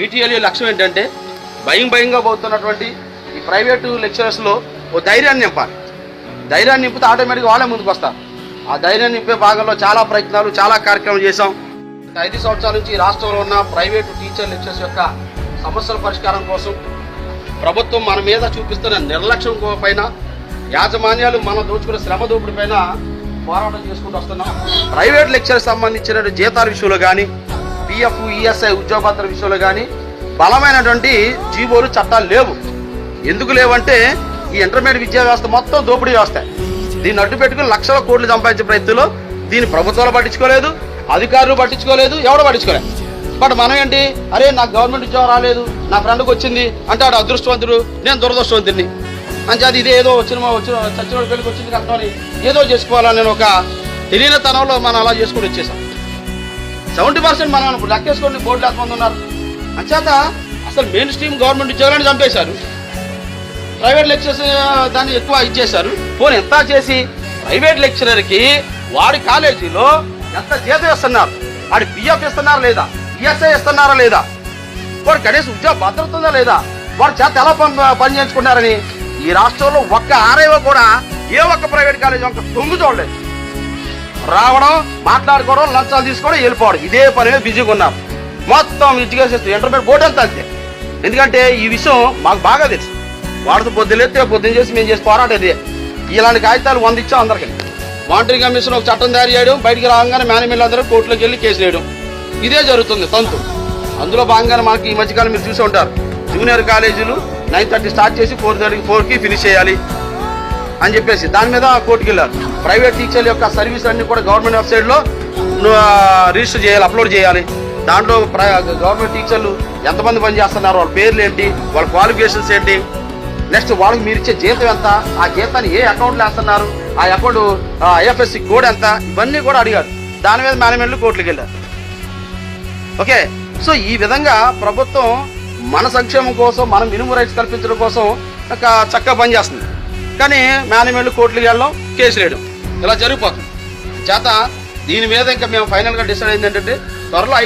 PTL లక్ష్యం ఏంటంటే భయం భయంగా పోతున్నటువంటి ఈ ప్రైవేటు లెక్చరర్స్లో ఓ ధైర్యాన్ని నింపాలి. ధైర్యాన్ని నింపితే ఆటోమేటిక్గా వాళ్ళే ముందుకు వస్తారు. ఆ ధైర్యాన్ని నింపే భాగంలో చాలా ప్రయత్నాలు చాలా కార్యక్రమాలు చేశాం. ఐదు సంవత్సరాల నుంచి రాష్ట్రంలో ఉన్న ప్రైవేటు టీచర్ లెక్చర్స్ యొక్క సమస్యల పరిష్కారం కోసం ప్రభుత్వం మన మీద చూపిస్తున్న నిర్లక్ష్యం పైన యాజమాన్యాలు మనం దోచుకున్న శ్రమ దోపిడి పైన పోరాటం చేసుకుంటూ వస్తున్నాం. ప్రైవేట్ లెక్చర్ సంబంధించిన జీతాల విషయంలో కానీ ఈఎఫ్ ఈఎస్ఐ ఉద్యోగపత్ర విషయంలో కానీ బలమైనటువంటి జీవోలు చట్టాలు లేవు. ఎందుకు లేవంటే ఈ ఇంటర్మీడియట్ విద్యా వ్యవస్థ మొత్తం దోపిడీ వ్యవస్థ. దీన్ని అడ్డు పెట్టుకుని లక్షల కోట్లు సంపాదించే ప్రయత్నంలో దీన్ని ప్రభుత్వాలు పట్టించుకోలేదు అధికారులు పట్టించుకోలేదు ఎవడు పట్టించుకోలేదు. బట్ మనం ఏంటి? అరే నాకు గవర్నమెంట్ ఉద్యోగం రాలేదు నా ఫ్రెండ్కి వచ్చింది అంటే ఆడు అదృష్టవంతుడు నేను దురదృష్టవంతుడిని. అంటే అది ఇదే ఏదో వచ్చిన వచ్చిన చచ్చిన పెళ్ళికి వచ్చింది కష్టమని ఏదో చేసుకోవాలని నేను ఒక తెలియని తనంలో మనం అలా చేసుకుని వచ్చేసాం. సెవెంటీ పర్సెంట్ మనం ఇప్పుడు లెక్కేసుకోండి బోర్డు లేకపోతే ఉన్నారు. అంచేత అసలు మెయిన్ స్ట్రీమ్ గవర్నమెంట్ ఉద్యోగాన్ని చంపేశారు. ప్రైవేట్ లెక్చర్స్ దాన్ని ఎక్కువ ఇచ్చేశారు పోనీ ఎంత చేసి ప్రైవేట్ లెక్చరర్కి వాడి కాలేజీలో ఎంత జీతం ఇస్తున్నారు? వాడి పిఎఫ్ ఇస్తున్నారా లేదా? ఈఎస్ఐ ఇస్తున్నారా లేదా? వాడు కనీసం ఉద్యోగ భద్రత ఉందా లేదా? వాడు చేత ఎలా పని పనిచేయించుకున్నారని ఈ రాష్ట్రంలో ఒక్క ఆర్ఐఓ కూడా ఏ ఒక్క ప్రైవేట్ కాలేజీ ఒక్క తొంగు చూడలేదు. రావడం మాట్లాడుకోవడం లంచాలు తీసుకోవడం వెళ్ళిపోవడం. ఇదే పని బిజీగా ఉన్నాం. మొత్తం ఎడ్యుకేషన్ ఇంటర్మీడియట్ బోర్డు అంతా అంతే. ఎందుకంటే ఈ విషయం మాకు బాగా తెలుసు. వాడితో పొద్దులెత్తే పొద్దున చేసి మేము చేసి పోరాటం ఇదే. ఇలాంటి కాగితాలు వంద ఇచ్చాం అందరికి. వాంటరీ కమిషన్ ఒక చట్టం తయారు చేయడం బయటికి రాగానే మేనేజ్మెంట్ అందరూ కోర్టులోకి వెళ్ళి కేసు వేయడం. ఇదే జరుగుతుంది తంతు అందులో భాగంగానే మనకి ఈ మధ్యకాలం మీరు చూసి ఉంటారు. జూనియర్ కాలేజీలు నైన్ థర్టీ స్టార్ట్ చేసి ఫోర్ థర్టీ ఫోర్కి ఫినిష్ చేయాలి. అని చెప్పేసి దాని మీద కోర్టుకి వెళ్ళారు. ప్రైవేట్ టీచర్ల యొక్క సర్వీస్ అన్ని కూడా గవర్నమెంట్ వెబ్సైట్లో రిజిస్టర్ చేయాలి అప్లోడ్ చేయాలి. దాంట్లో గవర్నమెంట్ టీచర్లు ఎంతమంది పని చేస్తున్నారు వాళ్ళ పేర్లు ఏంటి వాళ్ళ క్వాలిఫికేషన్స్ ఏంటి. నెక్స్ట్ వాళ్ళకి మీరు ఇచ్చే జీతం ఎంత ఆ జీతాన్ని ఏ అకౌంట్లో వేస్తున్నారు ఆ అకౌంట్ ఐఎఫ్ఎస్సి కోడ్ ఎంత ఇవన్నీ కూడా అడిగారు. దాని మీద మేనేజ్మెంట్లు కోర్టుకి వెళ్ళారు. ఓకే? సో ఈ విధంగా ప్రభుత్వం మన సంక్షేమం కోసం మన మినిమం రైట్స్ కల్పించడం కోసం ఒక చక్కగా పనిచేస్తుంది. కానీ మేనమేళ్ళు కోర్టులకు వెళ్ళడం కేసులు వేయడం ఇలా జరిగిపోతుంది. చేత దీని మీద ఇంకా మేము ఫైనల్గా డిసైడ్ అయింది ఏంటంటే త్వరలో